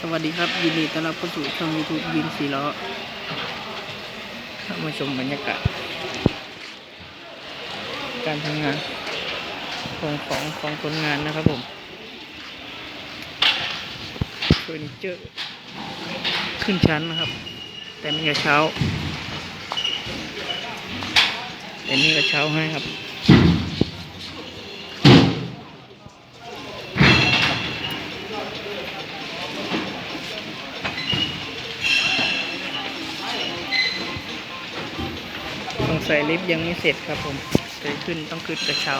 สวัสดีครับ ยินดีต้อนรับเข้าสู่ช่อง YouTube ยินสีล้อเข้ามาชมบรรยากาศ การทำงานของของของคนงานนะครับผมเฟอร์นิเจอร์ขึ้นชั้นนะครับ แต่มีกระเช้า แต่มีกระเช้าให้ครับ สงสัยลิฟต์ยังไม่เสร็จครับผมเคยขึ้นต้องขึ้นกระเช้า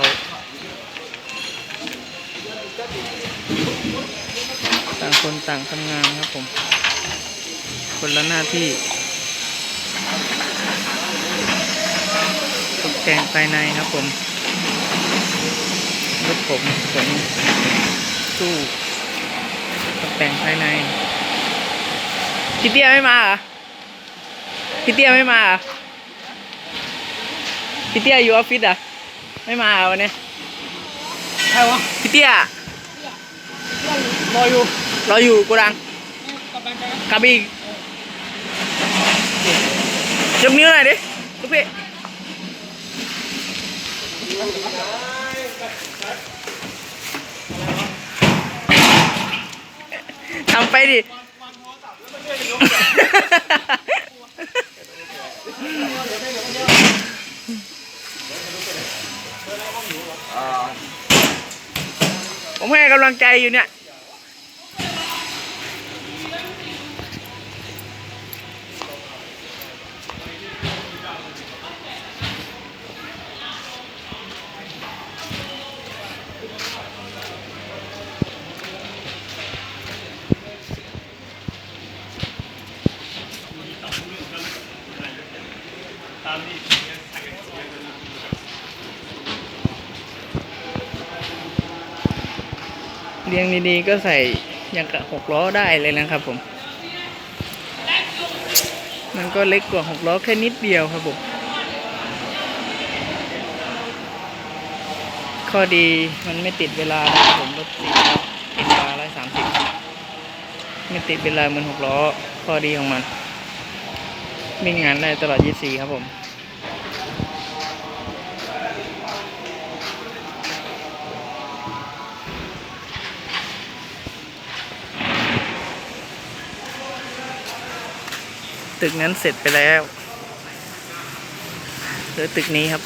ต่างคนต่างทำงานครับผม คนละหน้าที่ตกแต่งภายในครับผมรถผมขนตู้ตกแต่งภายในพี่เตี้ยไม่มาเหรอพี่เตี้ยไม่มาเหรอ พี่เตี้ยอยู่ออฟฟิศอะ ไม่มาวันนี้ใครวะพี่เตี้ยรออยู่รออยู่กูดังกับไปกันกลับอีกยกนิ้วหน่อยดิลูกพี่ทำไปดิ ผมให้กำลังใจอยู่เนี่ย เรียงดีๆก็ใส่อย่างกับหกล้อได้เลยนะครับผม มันก็เล็กกว่าหกล้อแค่นิดเดียวครับผม ข้อดีมันไม่ติดเวลาครับผมรถสีอติดเวลาร้อยสามสิบไม่ติดเวลาเหมือนหกล้อ ข้อดีของมันวิ่งานได้ตลอด24ครับผม ตึกนั้นเสร็จไปแล้วเหลือตึกนี้ครับ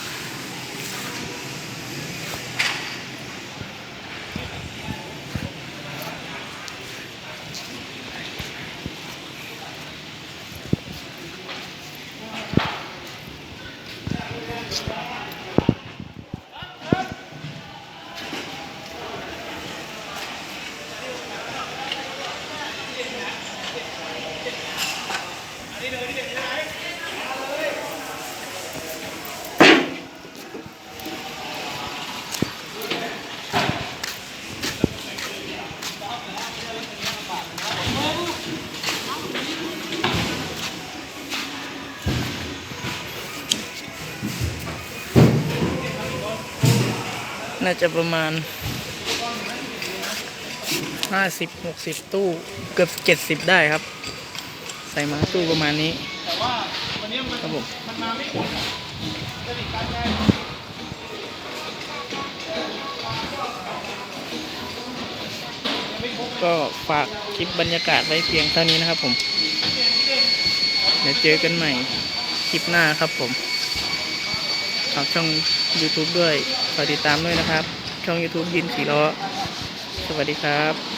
น่าจะประมาณห้าสิบหกสิบตู้เกือบเจ็ดสิบได้ครับ ใส่มาตู้ประมาณนี้ครับผมก็ฝากคลิปบรรยากาศไว้เพียงเท่านี้นะครับผม เดี๋ยวเจอกันใหม่คลิปหน้าครับผมากช่อง YouTube ด้วยฝากติดตามด้วยนะครับ ช่อง YouTube ยินสีล้อ สวัสดีครับ